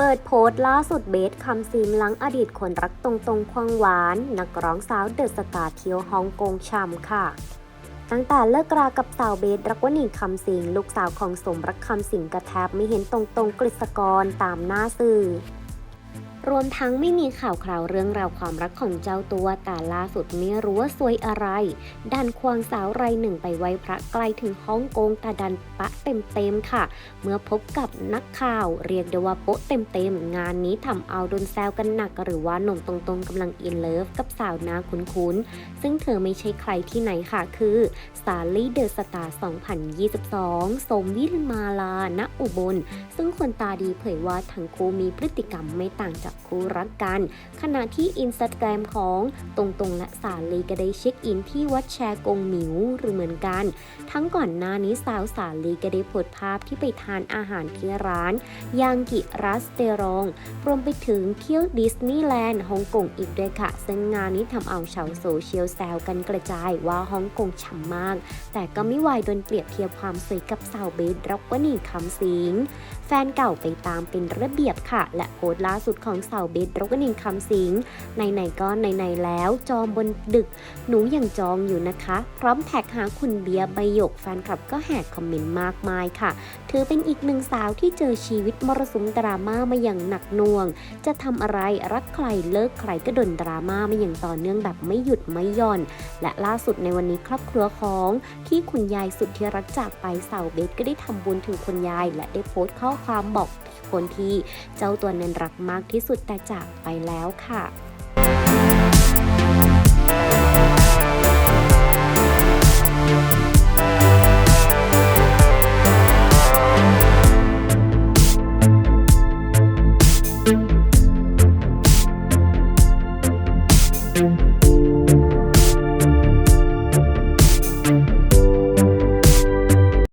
เปิดโพสต์ล่าสุดเบสคำซิงหลังอดีตคนรักตรงๆ ควงหวาน นักร้องสาวเดอะสตาร์เทียวฮ่องกงช่ำค่ะ ตั้งแต่เลิกรากับสาวเบสรักวนีคำสิงลูกสาวของสมรักคำสิงกระแทบไม่เห็นตรงๆกฤษกรตามหน้าสื่อ รวมทั้งไม่มีข่าวคราวเรื่องราวความรักของเจ้าตัว แต่ล่าสุดไม่รู้ว่าซวยอะไร ดันควงสาวรายหนึ่งไปไว้พระไกลถึงฮ่องกงแต่ดันปะเต็มๆค่ะ เมื่อพบกับนักข่าวเรียกได้ว่าโป๊ะเต็มๆ งานนี้ทำเอาโดนแซวกันหนักหรือว่าหนุ่มตรงๆกำลังอินเลิฟกับสาวนาคุ้นๆ ซึ่งเธอไม่ใช่ใครที่ไหนค่ะ คือสาลี่เดอะสตาร์2022 สมวิลมาลาณอุบล ซึ่งคนตาดีเผยว่าทั้งคู่มีพฤติกรรมไม่ต่างจากคู่รักกัน ขณะที่อินสตาแกรมของตรงๆและสาลีก็ได้เช็คอินที่วัดแชร์กงหมิวหรือเหมือนกัน ทั้งก่อนหน้านี้สาวสาลีก็ได้โพสต์ภาพที่ไปทานอาหารที่ร้านยางกิรัสเตรอง รวมไปถึงเที่ยวดิสนีย์แลนด์ฮ่องกงอีกด้วยค่ะ ซึ่งงานนี้ทำเอาชาวโซเชียลแซวกันกระจายว่าฮ่องกงฉ่ำมาก แต่ก็ไม่วายโดนเปรียบเทียบความสวยกับสาวเบสร็อกวนีคำสิง แฟนเก่าไปตามเป็นระเบียบค่ะ และโพสต์ล่าสุดของสาวเบสร็อกวนีคำสิงในๆก็ในๆแล้ว จอมบนดึก หนูยังจองอยู่นะคะ พร้อมแท็กหาคุณเบียร์ใบหยกแฟนคลับก็แหกคอมเมนต์มากมายค่ะ ถือเป็นอีกหนึ่งสาวที่เจอชีวิตมรสุมดราม่ามาอย่างหนักหน่วง จะทำอะไรรักใครเลิกใครก็ดนดราม่ามาอย่างต่อเนื่องแบบไม่หยุดไม่หย่อน และล่าสุดในวันนี้ครอบครัวของที่คุณยายสุดที่รักจากไปสาวเบสก็ได้ทำบุญถึงคุณยาย และได้โพสต์ข้อความบอกคนที่เจ้าตัวนั้นรักมากากที่สุดแต่จากไปแล้วค่ะ